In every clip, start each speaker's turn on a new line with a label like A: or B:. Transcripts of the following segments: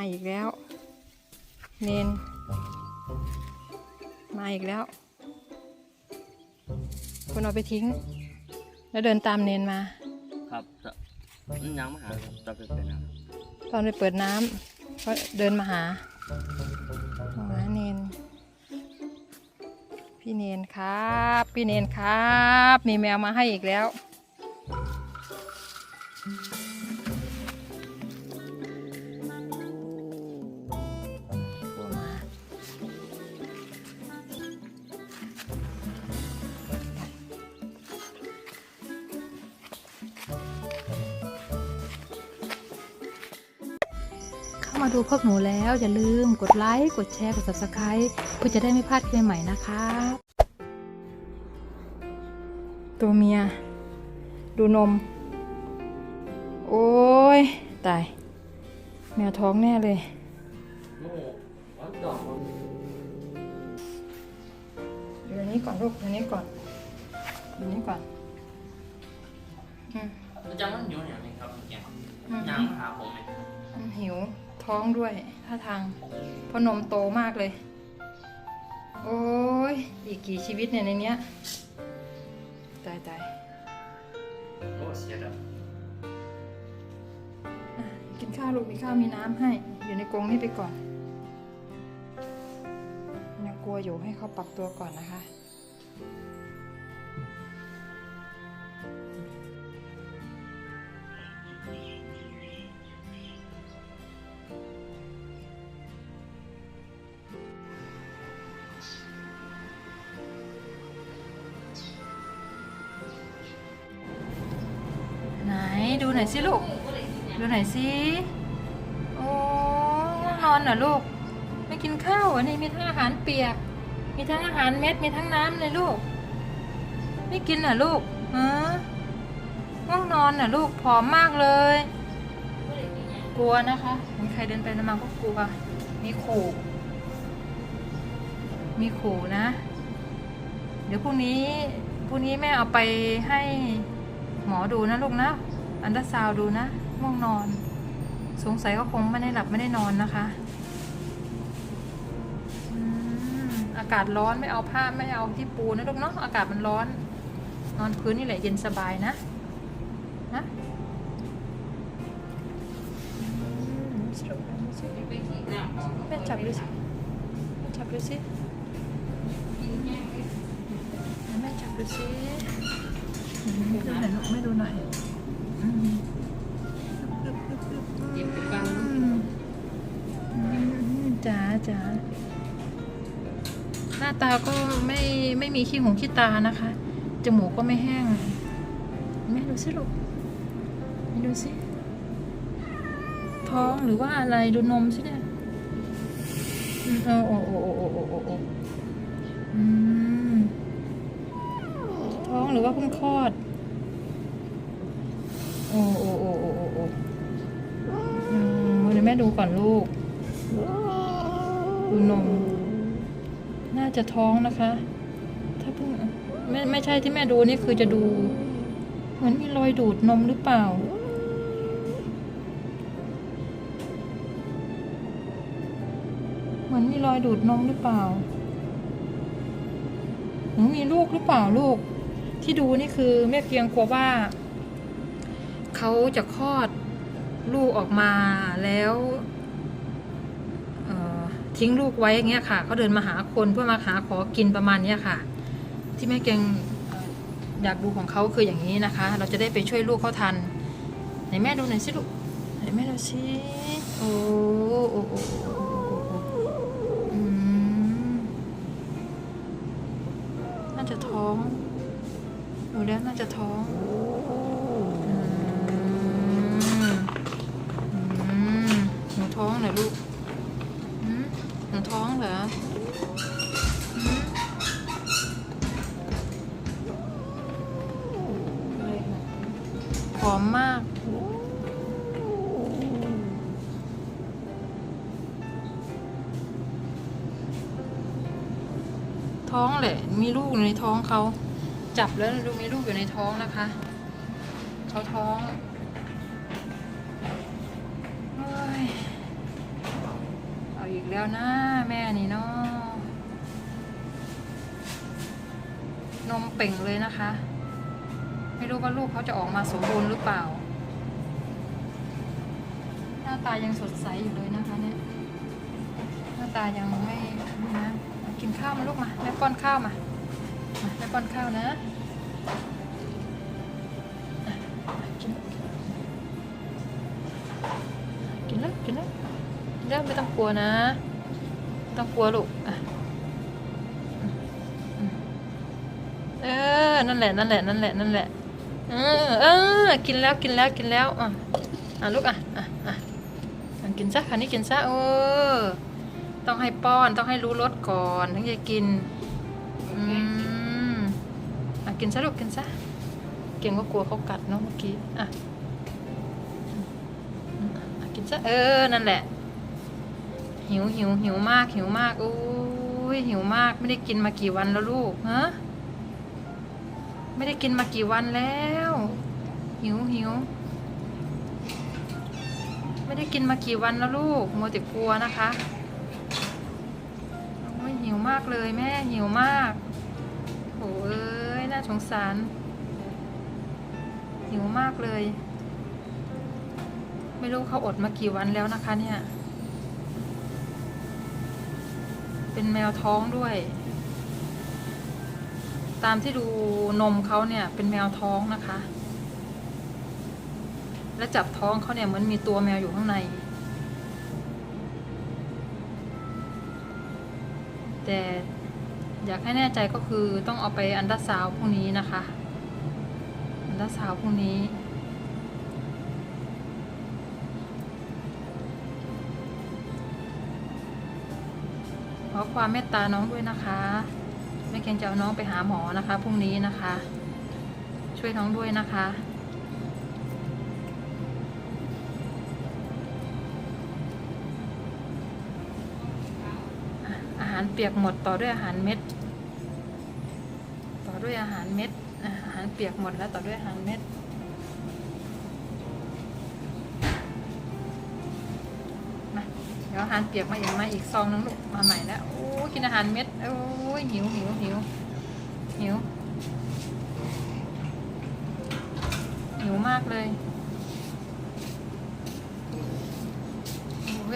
A: มาอีกแล้ว เนน มาอีกแล้ว คนเอาไปทิ้ง แล้วเดินตามเนนมา
B: ครับจะมันยังมาหาครับจะไปเป็นนะครับ
A: ตอนไปเปิดน้ำก็เดินมาหามาหาเนน พี่เนนครับ พี่เนนครับ มีแมวมาให้อีกแล้วตัว ดูพวกหนูแล้วอย่าลืมกดไลค์ กดแชร์ กด subscribe เพื่อจะได้ไม่พลาดคลิปใหม่ๆนะคะ ตัวเมีย ดูนม โอ้ย ตาย แมวท้องแน่เลย
B: โอ้วัดดอกมัน
A: อยู่ในนี้ก่อนลูกอยู่ในนี้ก่อนอยู่ในนี้ก่อนอืม
B: มันจะมันอยู่อย่างนี้ครับแก
A: อืม
B: ยังมาหาผมไหม
A: มันหิว ท้องด้วยท่าทางเพราะนมโตมากเลย โอ้ยอีกกี่ชีวิตเนี่ยในเนี้ยตายตาย
B: โอ้เสียดาย
A: อะกินข้าวลูกมีข้าวมีน้ำให้ อยู่ในกรงนี่ไปก่อนยังกลัวอยู่ให้เขาปรับตัวก่อนนะคะ ดูหน่อยสิลูก ดูหน่อยสิโอ้ง่วงนอนเหรอลูก ไม่กินข้าวอะนี่มีทั้งอาหารเปียก มีทั้งอาหารเม็ด มีทั้งน้ำเลยลูก ไม่กินเหรอลูกฮะง่วงนอนเหรอลูก ผอมมากเลย กลัวนะคะ มีใครเดินไปนมาก็กลัว มีขู่ มีขู่นะ เดี๋ยวพรุ่งนี้พรุ่งนี้แม่เอาไปให้หมอดูนะลูกนะ อันดาซาวดูนะง่วงนอน สงสัยก็คงไม่ได้หลับไม่ได้นอนนะคะอากาศร้อนไม่เอาผ้าไม่เอาที่ปูนะลูกเนาะอากาศมันร้อน นอนพื้นนี่แหละเย็นสบายนะนะสรุปแล้วดูสิแม่จับดูสิแม่จับดูสิแม่จับดูสิอืมดูหน่อยลูกไม่ดูหน่อย
B: กินเป็นบ้าง
A: จ๋าจ๋าหน้าตาก็ไม่ไม่มีขี้หงขี้ตานะคะ จมูกก็ไม่แห้งแม่ดูสิลูกดูสิ ท้องหรือว่าอะไรดูนมสิเนี่ยอืมโอ้โอ้โอ้โอ้โอ้โอ้โอ้อืมท้องหรือว่าเพิ่งคลอด โอ้โอ้โอ้โอ้โอ้ ดี๋ยวแม่ดูก่อนลูก ดูนม น่าจะท้องนะคะ ถ้าเพิ่งไม่ไม่ใช่ที่แม่ดูนี่คือจะดู เหมือนมีรอยดูดนมหรือเปล่า เหมือนมีรอยดูดนมหรือเปล่าหนูมีลูกหรือเปล่าลูก ที่ดูนี่คือแม่เพียงกลัวว่า เขาจะคลอด ลูกออกมาแล้วทิ้งลูกไว้อย่างเงี้ยค่ะเขาเดินมาหาคนเพื่อมาหาขอกินประมาณเนี้ยค่ะ ที่แม่เกงอยากดูของเขาคืออย่างนี้นะคะ เราจะได้ไปช่วยลูกเขาทันไหนแม่ดูหน่อยสิลูกไหนแม่ดูสิโอ้โอ้โอ้น่าจะท้องดูแล้วน่าจะท้อง นูท้องเหรอลูกหืมหนูท้องเหรอหอมมาก ท้องแหละ มีลูกอยู่ในท้องเขา จับแล้วดูมีลูกอยู่ในท้องนะคะ เขาท้องโอ้ย อีกแล้วนะ แม่นี่เนาะนมเป่งเลยนะคะ ไม่รู้ว่าลูกเขาจะออกมาสมบูรณ์หรือเปล่า หน้าตายังสดใสอยู่เลยนะคะเนี่ยหน้าตายังไม่นะกินข้าวมาลูกมาแม่ป้อนข้าวมาแม่ป้อนข้าวนะกินกินแล้วกินแล้ว กินแล้วไม่ต้องกลัวนะไม่ต้องกลัวลูกอะเออ นั่นแหละ นั่นแหละ นั่นแหละ นั่นแหละ เออ เออ กินแล้ว กินแล้ว กินแล้ว อะ อะลูกอะ อะ อะกินซะคันนี้กินซะเออต้องให้ป้อน ต้องให้รู้รสก่อนถึงจะกิน อืม อะ กินซะลูก กินซะ เก่งก็กลัวเขากัดเนาะเมื่อกี้ อะกินซะ เออ นั่นแหละ หิวหิวหิวมากหิวมากอุ้ยหิวมากไม่ได้กินมากี่วันแล้วลูกฮะไม่ได้กินมากี่วันแล้ว หิวหิวไม่ได้กินมากี่วันแล้วลูกโมต่กลัวนะคะโอ้ยหิวมากเลยแม่หิวมากโอ้เอ้ยน่าสงสาร หิวมากเลย ไม่รู้เขาอดมากี่วันแล้วนะคะเนี่ย เป็นแมวท้องด้วย ตามที่ดูนมเขาเนี่ย เป็นแมวท้องนะคะ และจับท้องเขาเนี่ยเหมือนมีตัวแมวอยู่ข้างใน แต่อยากให้แน่ใจก็คือต้องเอาไปอันดาซาวพรุ่งนี้นะคะ อันดาซาวพรุ่งนี้ อความเมตตาน้องด้วยนะคะแม่เกงจะเอาน้องไปหาหมอนะคะพรุ่งนี้นะคะ ช่วยน้องด้วยนะคะอาหารเปียกหมดต่อด้วยอาหารเม็ด ต่อด้วยอาหารเม็ดอาหารเปียกหมดแล้วต่อด้วยอาหารเม็ด เดี๋ยวอาหารเปียกมาอีกมาอีกซองนึงลูกมาใหม่แล้วโอ้กินอาหารเม็ดโอ้ยหิวหิวหิวหิวหิวมากเลย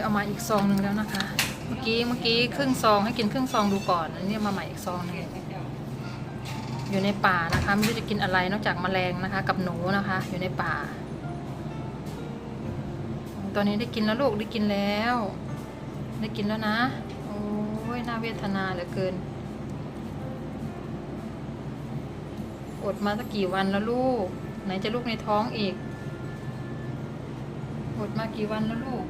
A: เอามาอีกซองหนึ่งแล้วนะคะ เมื่อกี้เมื่อกี้ครึ่งซองให้กินครึ่งซองดูก่อนอันนี้มาใหม่อีกซองหนึงอยู่ในป่านะคะไม่รู้จะกินอะไรนอกจากแมลงนะคะ กับหนูนะคะ อยู่ในป่า ตอนนี้ได้กินแล้วลูกได้กินแล้ว ได้กินแล้วนะ โอ้ยน่าเวทนาเหลือเกิน อดมาสักกี่วันแล้วลูก ไหนจะลูกในท้องอีก อดมากี่วันแล้วลูก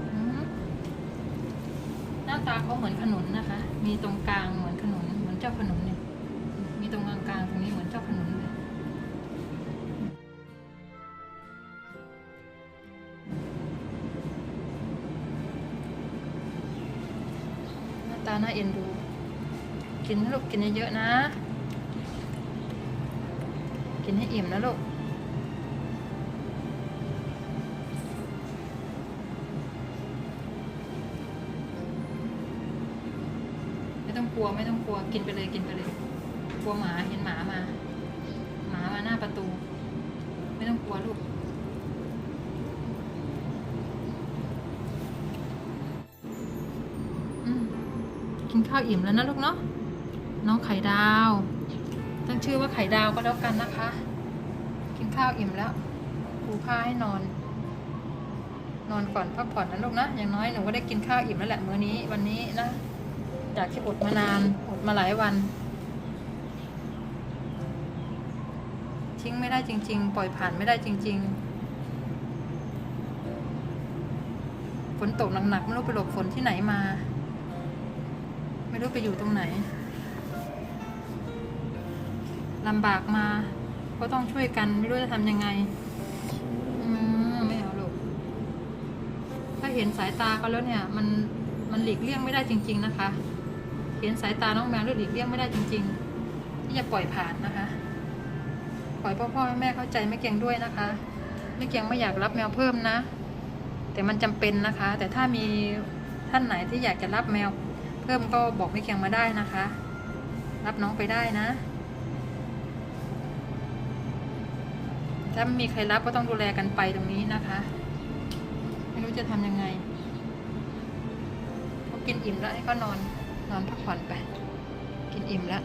A: หน้าตาเขาเหมือนขนุนนะคะ มีตรงกลางเหมือนขนุน เหมือนเจ้าขนุนเนี่ย มีตรงกลางกลางตรงนี้เหมือนเจ้าขนุนเลยาน่าเอ็นดู กินนะลูกกินเยอะๆนะ กินให้อิ่มนะลูกไม่ต้องกลัวไม่ต้องกลัวกินไปเลยกินไปเลย กลัวหมาเห็นหมามา หมามาหน้าประตู ไม่ต้องกลัวลูก ข้าวอิ่มแล้วนะลูกเนาะน้องไข่ดาว ตั้งชื่อว่าไข่ดาวก็แล้วกันนะคะ กินข้าวอิ่มแล้วปูผ้าให้นอน นอนก่อนพักผ่อนนะลูกนะอย่างน้อยหนูก็ได้กินข้าวอิ่มแล้วแหละมื้อนี้วันนี้นะจากที่อดมานานอดมาหลายวัน ทิ้งไม่ได้จริง ๆ ปล่อยผ่านไม่ได้จริง ๆฝนตกหนักๆไม่รู้ไปหลบฝนที่ไหนมา ไม่รู้ไปอยู่ตรงไหนลำบากมา ก็ต้องช่วยกันไม่รู้จะทำยังไงไม่เอาลูกถ้าเห็นสายตาเขาแล้วเนี่ย มันมันหลีกเลี่ยงไม่ได้จริง ๆ นะคะ เห็นสายตาน้องแมวแล้วหลีกเลี่ยงไม่ได้จริง ๆ ที่จะปล่อยผ่านนะคะ ปล่อยพ่อพ่อแม่เข้าใจไม่เกียงด้วยนะคะไม่เกียงไม่อยากรับแมวเพิ่มนะ แต่มันจำเป็นนะคะ แต่ถ้ามีท่านไหนที่อยากจะรับแมว เพิ่มก็บอกไม่เคียงมาได้นะคะ รับน้องไปได้นะ ถ้าไม่มีใครรับก็ต้องดูแลกันไปตรงนี้นะคะ ไม่รู้จะทำยังไงเขากินอิ่มแล้วให้ก็นอนนอนพักผ่อนไป กินอิ่มแล้ว